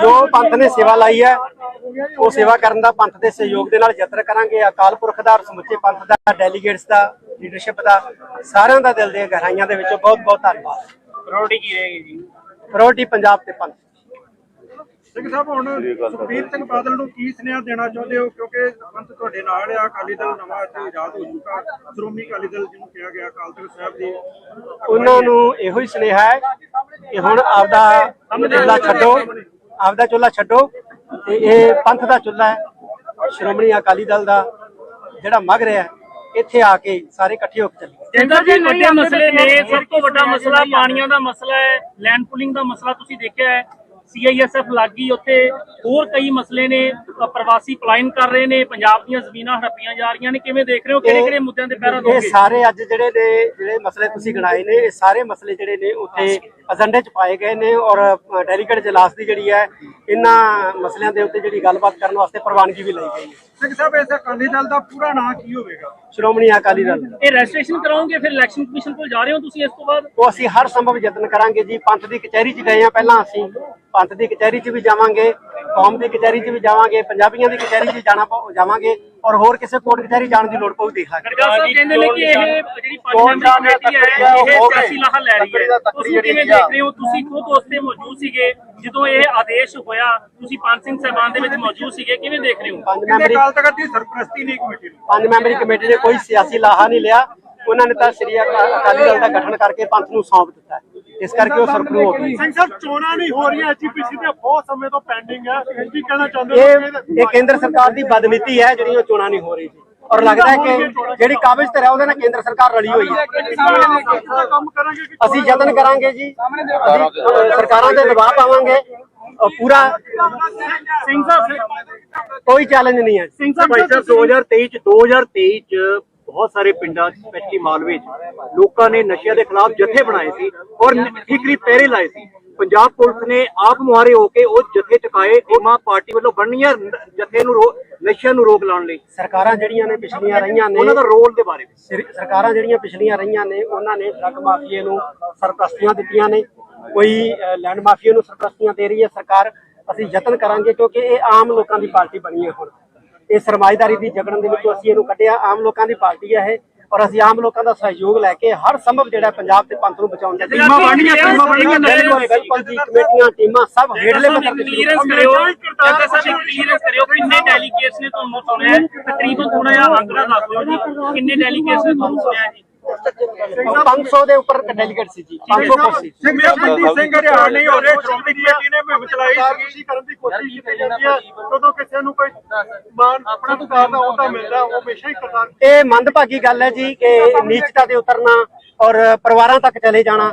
ਜੋ ਪੰਥ ਨੇ ਸੇਵਾ ਲਾਈ ਹੈ ਉਹ ਸੇਵਾ ਕਰਨ ਦਾ ਪੰਥ ਦੇ ਸਹਿਯੋਗ ਦੇ ਨਾਲ ਯਤਨ ਕਰਾਂਗੇ। ਅਕਾਲ ਪੁਰਖ ਦਾ ਸਮੁੱਚੇ ਪੰਥ ਦਾ ਡੈਲੀਗੇਟਸ ਦਾ ਲੀਡਰਸ਼ਿਪ ਦਾ ਸਾਰਿਆਂ ਦਾ ਦਿਲ ਦੀਆਂ ਗਹਿਰਾਈਆਂ ਦੇ ਵਿੱਚੋਂ ਬਹੁਤ ਬਹੁਤ ਧੰਨਵਾਦ। ਪ੍ਰਾਇੋਰਟੀ ਕੀ ਰਹੇਗੀ ਜੀ? ਪ੍ਰਾਇੋਰਟੀ ਪੰਜਾਬ ਤੇ ਪੰਥ। ਸਿੰਘ ਸਾਹਿਬ ਹੁਣ ਸੁਖਬੀਰ ਸਿੰਘ ਬਾਦਲ ਨੂੰ ਕੀ ਸੁਨੇਹਾ ਦੇਣਾ ਚਾਹੁੰਦੇ ਹੋ? ਕਿਉਂਕਿ ਪੰਥ ਤੁਹਾਡੇ ਨਾਲ ਆ ਅਕਾਲੀ ਦਲ ਨਵਾਂ ਇੱਥੇ ਆਜ਼ਾਦ ਹੋ ਚੁੱਕਾ। ਸ਼੍ਰੋਮਣੀ ਅਕਾਲੀ ਦਲ ਜਿਹਨੂੰ ਕਿਹਾ ਗਿਆ ਅਕਾਲ ਤਖਤ ਸਾਹਿਬ ਦੀ ਉਹਨਾਂ ਨੂੰ ਇਹੋ ਹੀ ਸੁਨੇਹਾ ਹੈ ਕਿ ਹੁਣ ਆਪਦਾ ਚੁੱਲ੍ਹਾ ਛੱਡੋ। ਆਪਦਾ ਚੁੱਲ੍ਹਾ ਛੱਡੋ ਤੇ ਇਹ ਪੰਥ ਦਾ ਚੁੱਲ੍ਹਾ ਹੈ ਸ਼੍ਰੋਮਣੀ ਅਕਾਲੀ ਦਲ ਦਾ ਜਿਹੜਾ ਮਗ ਰਿਹਾ ਹੈ, ਇੱਥੇ ਆ ਕੇ ਸਾਰੇ ਇਕੱਠੇ ਹੋ ਕੇ ਚੱਲੀਏ। ਜਿੰਦਾ ਜੀ ਵੱਡੇ ਮਸਲੇ ਨੇ ਸਭ ਤੋਂ ਵੱਡਾ ਮਸਲਾ ਪਾਣੀਆਂ ਦਾ ਮਸਲਾ ਹੈ ਲੈਂਡ ਪੁਲਿੰਗ ਦਾ ਮਸਲਾ ਤੁਸੀਂ ਦੇਖਿਆ ਹੈ। ਸੀਆਈਐਸਐਫ ਲੱਗੀ ਉੱਥੇ ਹੋਰ ਕਈ ਮਸਲੇ ਨੇ ਪ੍ਰਵਾਸੀ ਪਲਾਇਨ ਕਰ ਰਹੇ ਨੇ ਪੰਜਾਬ ਦੀਆਂ ਜ਼ਮੀਨਾਂ ਹੜੱਪੀਆਂ ਜਾ ਰਹੀਆਂ ਨੇ ਕਿਵੇਂ ਦੇਖ ਰਹੇ ਹੋ? ਕਿਹੜੇ ਕਿਹੜੇ ਮੁੱਦਿਆਂ ਤੇ ਪਹਿਰਾ ਇਹ ਦੋਗੇ? ਸਾਰੇ ਅੱਜ ਜਿਹੜੇ ਨੇ ਜਿਹੜੇ ਮਸਲੇ ਤੁਸੀਂ ਗਿਣਾਏ ਨੇ ਇਹ ਸਾਰੇ ਮਸਲੇ ਜਿਹੜੇ ਨੇ ਉੱਥੇ ਏਜੰਡੇ 'ਚ ਪਾਏ ਗਏ ਨੇ ਔਰ ਡੈਲੀਗੇਟ ਜਲਾਸ ਦੀ ਜਿਹੜੀ ਹੈ ਇਹਨਾਂ ਮਸਲਿਆਂ ਦੇ ਉੱਤੇ ਜਿਹੜੀ ਗੱਲਬਾਤ ਕਰਨ ਵਾਸਤੇ ਪ੍ਰਵਾਨਗੀ ਵੀ ਲਈ ਗਈ ਹੈ। ਸਿੰਘ ਸਾਹਿਬ ਇਸ ਅਕਾਲੀ ਦਲ ਦਾ ਪੂਰਾ ਨਾਂ ਕੀ ਹੋਵੇਗਾ? ਸ਼੍ਰੋਮਣੀ ਅਕਾਲੀ ਦਲ ਇਹ ਰਜਿਸਟ੍ਰੇਸ਼ਨ ਕਰਾਓਗੇ ਫਿਰ ਇਲੈਕਸ਼ਨ ਕਮਿਸ਼ਨ ਕੋਲ ਜਾ ਰਹੇ ਹੋ ਤੁਸੀਂ ਇਸ ਤੋਂ ਬਾਅਦ? ਉਹ ਅਸੀਂ ਹਰ ਸੰਭਵ ਯਤਨ ਕਰਾਂਗੇ ਜੀ। ਪੰਥ ਦੀ ਕਚਹਿਰੀ 'ਚ ਗਏ ਆ ਪਹਿਲਾਂ ਅਸੀਂ। ਪੰਥ ਦੀ ਕਚਹਿਰੀ 'ਚ ਵੀ ਜਾਵਾਂਗੇ ਕੌਮ ਦੀ ਕਚਹਿਰੀ 'ਚ ਵੀ ਜਾਵਾਂਗੇ ਪੰਜਾਬੀਆਂ ਦੀ ਕਚਹਿਰੀ 'ਚ ਜਾਣਾ ਜਾਵਾਂਗੇ ਔਰ ਹੋਰ ਕਿਸੇ ਕੋਰਟ ਕਚਹਿਰੀ ਜਾਣ ਦੀ ਲੋੜ ਪਊ ਦੇਖ ਲਾਂਗੇ ਗਰਗਾ ਸਾਹਿਬ ਕਹਿੰਦੇ ਨੇ ਕਿ ਇਹ ਜਿਹੜੀ ਪੰਜ ਮੈਂਬਰੀ ਕਮੇਟੀ ਹੈ ਇਹ ਸਿਆਸੀ ਲਾਹਾ ਲੈ ਰਹੀ ਹੈ। ਤੁਸੀਂ ਕਿਵੇਂ ਦੇਖ ਰਹੇ ਹੋ? ਤੁਸੀਂ ਖੁਦ ਉਸ ਤੇ ਮੌਜੂਦ ਸੀਗੇ। ਜਦੋਂ ਇਹ ਆਦੇਸ਼ ਹੋਇਆ ਤੁਸੀਂ ਪੰਜ ਸਿੰਘ ਸਾਹਿਬਾਨ ਦੇ ਵਿੱਚ ਮੌਜੂਦ ਸੀਗੇ ਕਿਵੇਂ ਦੇਖ ਰਹੇ ਹੋ? ਪੰਜ ਮੈਂਬਰੀ ਅਕਾਲ ਤਖਤ ਦੀ ਸਰਪ੍ਰਸਤੀ ਨਹੀਂ ਕਮੇਟੀ ਨੂੰ। ਪੰਜ ਮੈਂਬਰੀ ਕਮੇਟੀ ਨੇ ਕੋਈ ਸਿਆਸੀ ਲਾਹਾ ਨਹੀਂ ਲਿਆ। ਉਹਨਾਂ ਨੇ ਤਾਂ ਸ੍ਰੀ ਅਕਾ- ਅਕਾਲੀ ਦਲ ਦਾ ਗਠਨ ਕਰਕੇ ਪੰਥ ਨੂੰ ਸੌਂਪ ਦਿੱਤਾ ਹੈ। ਇਸ ਕਰਕੇ ਉਹ ਸਰਪਰੂ ਹੋ ਗਈ ਸਿੰਘ ਸਾਹਿਬ ਚੋਣਾਂ ਨਹੀਂ ਹੋ ਰਹੀਆਂ। ਐਚਪੀਸੀ ਤੇ ਬਹੁਤ ਸਮੇਂ ਤੋਂ ਪੈਂਡਿੰਗ ਹੈ ਕੀ ਕਹਿਣਾ ਚਾਹੁੰਦੇ ਇਹ ਇਹ ਕੇਂਦਰ ਸਰਕਾਰ ਦੀ ਬਦਨੀਤੀ ਹੈ ਜਿਹੜੀ ਉਹ ਚੋਣਾਂ ਨਹੀਂ ਹੋ ਰਹੀ ਜੀ ਔਰ ਲੱਗਦਾ ਹੈ ਕਿ ਜਿਹੜੀ ਕਾਬਜ਼ ਤੇ ਹੈ ਉਹਦੇ ਨਾਲ ਕੇਂਦਰ ਸਰਕਾਰ ਰਲੀ ਹੋਈ ਹੈ। ਅਸੀਂ ਯਤਨ ਕਰਾਂਗੇ ਜੀ। ਸਰਕਾਰਾਂ ਤੇ ਦਬਾਅ ਪਾਵਾਂਗੇ। ਪੂਰਾ ਸਿੰਘ ਸਾਹਿਬ ਕੋਈ ਚੈਲੰਜ ਨਹੀਂ ਹੈ। ਸਿੰਘ ਸਾਹਿਬ ਭਾਈ ਸਾਹਿਬ 2023 ਚ 2023 ਚ ਬਹੁਤ ਸਾਰੇ ਪਿੰਡਾਂ ਚ ਸਪੈਸ਼ਲੀ ਮਾਲਵੇ ਚ ਲੋਕਾਂ ਨੇ ਨਸ਼ਿਆਂ ਦੇ ਖਿਲਾਫ ਜਥੇ ਬਣਾਏ ਸੀ ਔਰ ਠੀਕਰੀ ਪਹਿਰੇ ਲਾਏ ਸੀ। ਪੰਜਾਬ ਪੁਲਿਸ ਨੇ ਆਪ ਮੁਹਾਰੇ ਹੋ ਕੇ ਉਹ ਜਥੇ ਚੁਕਾਏ ਉਹ ਮਾਂ ਪਾਰਟੀ ਵੱਲੋਂ ਬਣਨੀਆਂ ਜਥੇ ਨੂੰ ਨਸ਼ਿਆਂ ਨੂੰ ਰੋਕ ਲਾਉਣ ਲਈ। ਸਰਕਾਰਾਂ ਜਿਹੜੀਆਂ ਨੇ ਪਿਛਲੀਆਂ ਰਹੀਆਂ ਨੇ ਉਹਨਾਂ ਦਾ ਰੋਲ ਦੇ ਬਾਰੇ ਵਿੱਚ। ਸਰ- ਸਰਕਾਰਾਂ ਜਿਹੜੀਆਂ ਪਿਛਲੀਆਂ ਰਹੀਆਂ ਨੇ ਉਹਨਾਂ ਨੇ ਡਰੱਗ ਮਾਫੀਏ ਨੂੰ ਸਰਪ੍ਰਸਤੀਆਂ ਦਿੱਤੀਆਂ ਨੇ। ਕੋਈ ਲੈਂਡ ਮਾਫੀਏ ਨੂੰ ਸਰਪ੍ਰਸਤੀਆਂ ਦੇ ਰਹੀ ਹੈ ਸਰਕਾਰ। ਅਸੀਂ ਯਤਨ ਕਰਾਂਗੇ ਕਿਉਂਕਿ ਇਹ ਆਮ ਲੋਕਾਂ ਦੀ ਪਾਰਟੀ ਬਣੀ ਹੈ ਹੁਣ। ਇਹ ਸਰਮਾਇਦਾਰੀ ਦੀ ਜਗੜਨ ਦੇ ਵਿੱਚੋਂ ਅਸੀਂ ਇਹਨੂੰ ਕੱਢਿਆ। ਆਮ ਲੋਕਾਂ ਦੀ ਪਾਰਟੀ ਹੈ ਇਹ। ਔਰ ਅਸੀਂ ਆਮ ਲੋਕਾਂ ਦਾ ਸਹਿਯੋਗ ਲੈ ਕੇ ਹਰ ਸੰਭਵ ਜਿਹੜਾ ਪੰਜਾਬ ਤੇ ਪੰਥ ਨੂੰ ਬਚਾਉਣ ਦਾ ਟੀਮਾਂ ਬਣਨੀਆਂ, ਟੀਮਾਂ ਬਣਨੀਆਂ, ਬਿਲਕੁਲ ਜੀ ਕਮੇਟੀਆਂ ਟੀਮਾਂ ਸਭ ਹੇਠਲੇ ਪੱਧਰ ਤੇ ਕਲੀਅਰੈਂਸ ਕਰਿਓ ਜੱਗਾ ਸਾਹਿਬ ਕਲੀਅਰੈਂਸ ਕਰਿਓ ਕਿੰਨੇ ਡੈਲੀਗੇਟਸ ਨੇ ਤੁਹਾਨੂੰ ਸੁਣਿਆ? ਤਕਰੀਬਨ ਥੋੜਾ ਜਿਹਾ ਅੰਕੜਾ ਦੱਸ ਦਿਓ ਜੀ ਕਿੰਨੇ ਡੈਲੀਗੇਟਸ ਨੇ ਤੁਹਾਨੂੰ ਸੁਣਿਆ ਜੀ 500 ਦੇ ਉੱਪਰ ਡੈਲੀਗੇਟ ਸੀ ਜੀ 500 ਕੁਰਸੀ ਸੀ ਸਿੰਘ ਸਿੰਘ ਹਰਿਆਣ ਨਹੀਂ ਹੋ ਰਹੇ ਸ਼੍ਰੋਮਣੀ ਕਮੇਟੀ ਨੇ ਮੁਹਿੰਮ ਚਲਾਈ ਸੀ ਕਰਨ ਦੀ ਕੋਸ਼ਿਸ਼ ਕੀਤੀ ਜਾਂਦੀ ਹੈ ਜਦੋਂ ਕਿਸੇ ਨੂੰ ਕੋਈ ਮਾਨ ਆਪਣਾ ਅਧਿਕਾਰ ਦਾ ਉਹਦਾ ਮਿਲਦਾ ਉਹ ਹਮੇਸ਼ਾ ਹੀ ਕਰਤਾਰ ਇਹ ਮੰਦਭਾਗੀ ਗੱਲ ਹੈ ਜੀ ਕਿ ਨੀਚਤਾ ਤੇ ਉਤਰਨਾ ਔਰ ਪਰਿਵਾਰਾਂ ਤੱਕ ਚਲੇ ਜਾਣਾ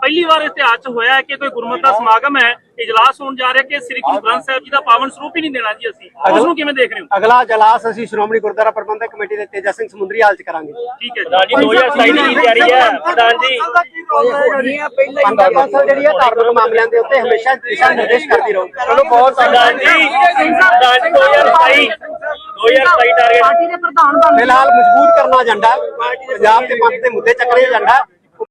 ਪਹਿਲੀ ਵਾਰ ਇਤਿਹਾਸ 'ਚ ਹੋਇਆ ਹੈ ਕਿ ਕੋਈ ਗੁਰਮਤਿ ਦਾ ਸਮਾਗਮ ਹੈ ਇਜਲਾਸ ਹੋਣ ਜਾ ਰਿਹਾ ਕਿ ਸ੍ਰੀ ਗੁਰੂ ਗ੍ਰੰਥ ਸਾਹਿਬ ਜੀ ਦਾ ਪਾਵਨ ਸਰੂਪ ਹੀ ਨਹੀਂ ਦੇਣਾ ਜੀ ਅਸੀਂ। ਉਸ ਨੂੰ ਕਿਵੇਂ ਦੇਖ ਰਹੇ ਹੋ? ਅਗਲਾ ਜਲਾਸ ਅਸੀਂ ਸ਼੍ਰੋਮਣੀ ਗੁਰਦੁਆਰਾ ਪ੍ਰਬੰਧਕ ਕਮੇਟੀ ਦੇ ਤੇਜਾ ਸਿੰਘ ਸਮੁੰਦਰੀ ਹਾਲ ਚ ਕਰਾਂਗੇ ਠੀਕ ਹੈ ਜੀ। 2027 ਦੀ ਤਿਆਰੀ ਹੈ? ਪ੍ਰਧਾਨ ਜੀ। ਪੰਥ ਕੌਂਸਲ ਜਿਹੜੀ ਹੈ ਧਾਰਮਿਕ ਮਾਮਲਿਆਂ ਦੇ ਉੱਤੇ ਹਮੇਸ਼ਾ ਦਿਸ਼ਾ ਨਿਰਦੇਸ਼ ਕਰਦੀ ਰਹੂ। ਚਲੋ ਬਹੁਤ ਪ੍ਰਧਾਨ ਜੀ ਪ੍ਰਧਾਨ ਜੀ 2027 2027 ਟਾਰਗੇਟ ਫਿਲਹਾਲ ਮਜ਼ਬੂਤ ਕਰਨਾ ਏਜੰਡਾ ਪੰਜਾਬ ਦੇ ਪੰਥ ਦੇ ਮੁੱਦੇ ਚੱਕਣੇ ਏਜੰਡਾ।